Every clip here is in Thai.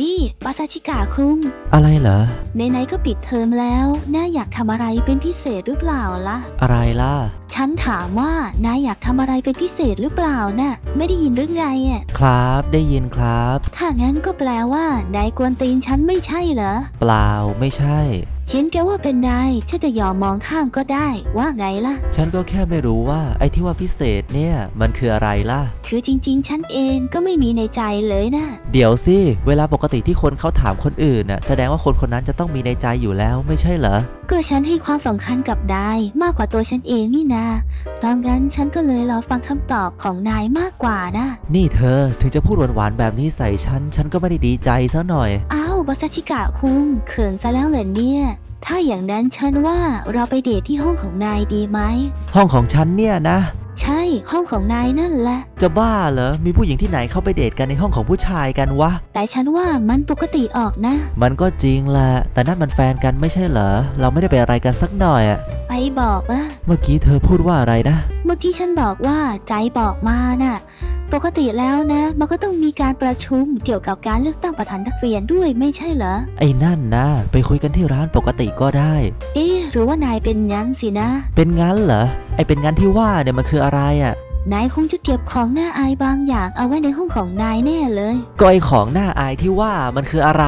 นี่ ปาซาชิกะคุงอะไรเหรอ ไหนๆก็ปิดเทอมแล้วน่าอยากทำอะไรเป็นพิเศษหรือเปล่าล่ะ อะไรล่ะ ฉันถามว่านายอยากทำอะไรเป็นพิเศษหรือเปล่าน่ะ ไม่ได้ยินหรือไงอะ ครับได้ยินครับ ถ้างั้นก็แปลว่านายกวนตีนฉันไม่ใช่เหรอ เปล่าไม่ใช่ เห็นแกว่าเป็นนายฉันจะยอมมองข้ามก็ได้ว่าไงล่ะ ฉันก็แค่ไม่รู้ว่าไอ้ที่ว่าพิเศษเนี่ยมันคืออะไรล่ะ คือจริงๆ ฉันเองก็ไม่มีในใจเลยนะ เดี๋ยวสิ เวลาปกติที่คนเขาถามคนอื่นน่ะแสดงว่าคนคนนั้นจะต้องมีในใจอยู่แล้วไม่ใช่เหรอ ก็ฉันให้ความสำคัญกับนายมากกว่าตัวฉันเองนี่นาเพราะงั้นฉันก็เลยรอฟังคำตอบของนายมากกว่านะ นี่เธอถึงจะพูดหวานๆแบบนี้ใส่ฉัน ฉันก็ไม่ได้ดีใจซะหน่อย อ้าวบัสชิกะคุงเขินซะแล้วเหรอเนี่ย ถ้าอย่างนั้นฉันว่าเราไปเดทที่ห้องของนายดีไหม ห้องของฉันเนี่ยนะ ใช่ห้องของนายนั่นแหละ จะบ้าเหรอ มีผู้หญิงที่ไหนเข้าไปเดทกันในห้องของผู้ชายกันวะ แต่ฉันว่ามันปกติออกนะ มันก็จริงแหละ แต่นั่นมันแฟนกันไม่ใช่เหรอ เราไม่ได้เป็นอะไรกันสักหน่อยอะไปบอกว่าเมื่อกี้เธอพูดว่าอะไรนะ เมื่อกี้ฉันบอกว่าใจบอกมาน่ะ ปกติแล้วนะ มันก็ต้องมีการประชุมเกี่ยวกับการเลือกตั้งประธานนักเรียนด้วยไม่ใช่เหรอ ไอ้นั่นนะไปคุยกันที่ร้านปกติก็ได้ เอ๊ะหรือว่านายเป็นงั้นสินะ เป็นงั้นเหรอ ไอเป็นงั้นที่ว่าเนี่ยมันคืออะไรอะ นายคงจะเก็บของน่าอายบางอย่างเอาไว้ในห้องของนายแน่เลย ก็ไอ้ของหน้าอายที่ว่ามันคืออะไร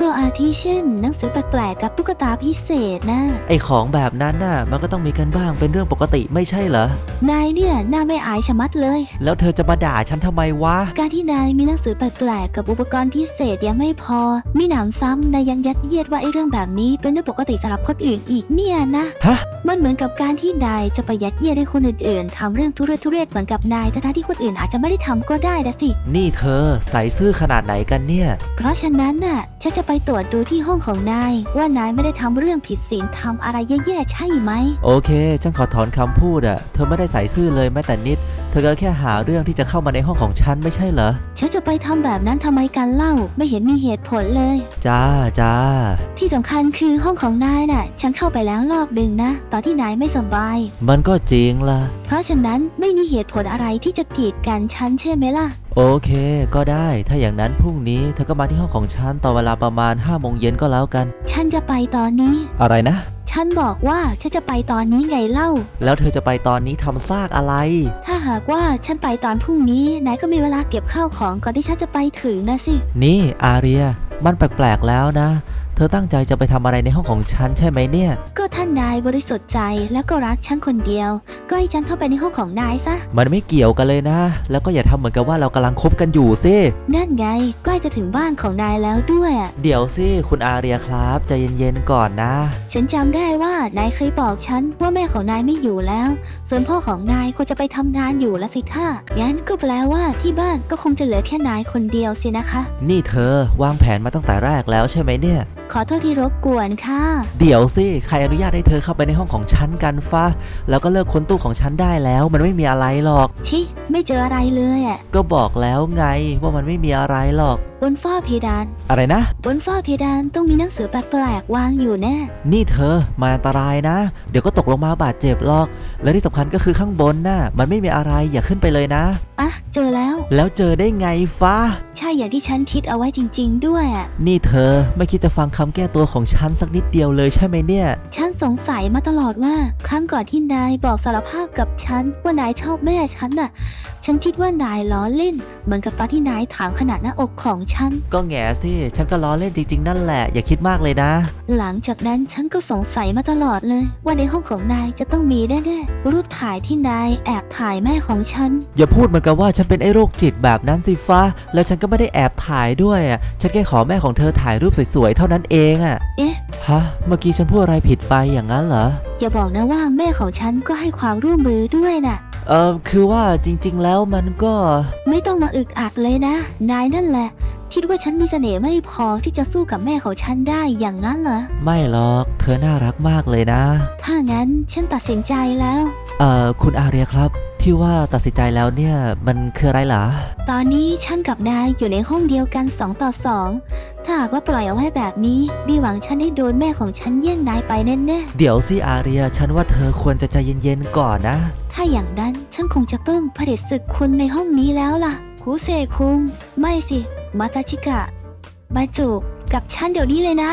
ก็อาทิเช่น หนังสือแปลกๆกับตุ๊กตาพิเศษนะ ไอ้ของแบบนั้นน่ะ มันก็ต้องมีกันบ้างเป็นเรื่องปกติไม่ใช่เหรอ นายเนี่ยน่าไม่อายชะมัดเลย แล้วเธอจะมาด่าฉันทำไมวะ การที่นายมีหนังสือแปลกๆกับอุปกรณ์พิเศษยังไม่พอ มีหนำซ้ำนายยังยัดเยียดว่าไอ้เรื่องแบบนี้เป็นเรื่องปกติสำหรับคนอื่นอีกเนี่ยนะ ฮะ มันเหมือนกับการที่นายจะไปยัดเยียดให้คนอื่นๆทำเรื่องทุเรศทุเรศเหมือนกับนายทั้งๆที่คนอื่นอาจจะไม่ได้ทำก็ได้นะสิ นี่เธอใส่ซื่อขนาดไหนกันเนี่ย เพราะฉะนั้นน่ะฉันจะไปตรวจดูที่ห้องของนาย ว่านายไม่ได้ทำเรื่องผิดศีลทำอะไรแย่ๆใช่ไหม โอเคฉันขอถอนคำพูดอะเธอไม่ได้ใส่ซื่อเลยแม้แต่นิด เธอก็แค่หาเรื่องที่จะเข้ามาในห้องของฉันไม่ใช่เหรอ ฉันจะไปทำแบบนั้นทำไมกันเล่า ไม่เห็นมีเหตุผลเลย จ้าจ้า ที่สำคัญคือห้องของนายน่ะ ฉันเข้าไปแล้วรอบหนึ่งนะ ตอนที่นายไม่สบาย มันก็จริงล่ะ เพราะฉะนั้นไม่มีเหตุผลอะไรที่จะกีดกันฉันใช่ไหมล่ะ โอเค ก็ได้ ถ้าอย่างนั้นพรุ่งนี้เธอก็มาที่ห้องของฉันตอนเวลาประมาณ5้าโมงเย็นก็แล้วกัน ฉันจะไปตอนนี้ อะไรนะ ฉันบอกว่าฉันจะไปตอนนี้ไงเล่า แล้วเธอจะไปตอนนี้ทำซากอะไร ถ้าหากว่าฉันไปตอนพรุ่งนี้นายก็มีเวลาเก็บข้าวของก่อนที่ฉันจะไปถึงนะสิ นี่อาเรีย มันแปลกๆแล้วนะ เธอตั้งใจจะไปทำอะไรในห้องของฉันใช่ไหมเนี่ย ก็ท่านนายบริสุทธิ์ใจแล้วก็รักฉันคนเดียว ก็ให้ฉันเข้าไปในห้องของนายซะ มันไม่เกี่ยวกันเลยนะ แล้วก็อย่าทำเหมือนกับว่าเรากำลังคบกันอยู่สินั่นไงใกล้จะถึงบ้านของนายแล้วด้วยอะเดี๋ยวสิคุณอาเรียครับใจเย็นๆก่อนนะ ฉันจำได้ว่านายเคยบอกฉันว่าแม่ของนายไม่อยู่แล้ว ส่วนพ่อของนายคงจะไปทำงานอยู่ละสิท่างั้นก็แปลว่าที่บ้านก็คงจะเหลือแค่นายคนเดียวสินะคะ นี่เธอวางแผนมาตั้งแต่แรกแล้วใช่ไหมเนี่ย ขอโทษที่รบกวนค่ะ เดี๋ยวสิ ใครอนุญาตให้เธอเข้าไปในห้องของฉันกันฟ้าแล้วก็เลิกค้นตู้ของฉันได้แล้ว มันไม่มีอะไรหรอก ชิ ไม่เจออะไรเลยอะก็บอกแล้วไงว่ามันไม่มีอะไรหรอก บนฝ้าเพดาน อะไรนะ บนฝ้าเพดานต้องมีหนังสือแปลกๆวางอยู่แน่ นี่เธอมาอันตรายนะ เดี๋ยวก็ตกลงมาบาดเจ็บหรอกและที่สำคัญก็คือข้างบนน่ะมันไม่มีอะไรอย่าขึ้นไปเลยนะ อะ เจอแล้ว แล้วเจอได้ไงฟ้า ใช่อย่างที่ฉันคิดเอาไว้จริง ๆ ด้วยอะนี่เธอไม่คิดจะฟังคำแก้ตัวของฉันสักนิดเดียวเลยใช่ไหมเนี่ย ฉันสงสัยมาตลอดว่า ครั้งก่อนที่นายบอกสารภาพกับฉันว่านายชอบแม่ฉันน่ะ ฉันคิดว่านายล้อเล่น เหมือนกับตอนที่นายถามขนาดหน้าอกของฉัน ก็แง่สิ ฉันก็ล้อเล่นจริง ๆ นั่นแหละ อย่าคิดมากเลยนะ หลังจากนั้นฉันก็สงสัยมาตลอดเลย ว่าในห้องของนายจะต้องมีแน่ๆรูปถ่ายที่นายแอบถ่ายแม่ของฉัน อย่าพูดเหมือนกับว่าฉันเป็นไอ้โรคจิตแบบนั้นสิฟ้า แล้วฉันก็ไม่ได้แอบถ่ายด้วยอะฉันแค่ขอแม่ของเธอถ่ายรูปสวยๆเท่านั้นเองอะเอ๊ะฮะเมื่อกี้ฉันพูดอะไรผิดไปอย่างนั้นเหรออย่าบอกนะว่าแม่ของฉันก็ให้ความร่วมมือด้วยน่ะเออคือว่าจริงๆแล้วมันก็ ไม่ต้องมาอึกอักเลยนะ นายนั่นแหละ คิดว่าฉันมีเสน่ห์ไม่พอที่จะสู้กับแม่ของฉันได้อย่างนั้นเหรอ ไม่หรอก เธอน่ารักมากเลยนะ ถ้างั้นฉันตัดสินใจแล้ว เอ่อ คุณอาเรียครับ ที่ว่าตัดสินใจแล้วเนี่ย มันคืออะไรเหรอ ตอนนี้ฉันกับนายอยู่ในห้องเดียวกันสองต่อสอง ถ้าหากว่าปล่อยเอาไว้แบบนี้มีหวังฉันได้โดนแม่ของฉันแย่งนายไปแน่เดี๋ยวสิอาเรีย ฉันว่าเธอควรจะใจเย็นๆก่อนนะ ๆ ถ้าอย่างนั้นฉันคงจะต้องเผด็จศึกคุณในห้องนี้แล้วล่ะคูเซคุง ไม่สิ มาตาชิกะ มาจูบกับฉันเดี๋ยวนี้เลยนะ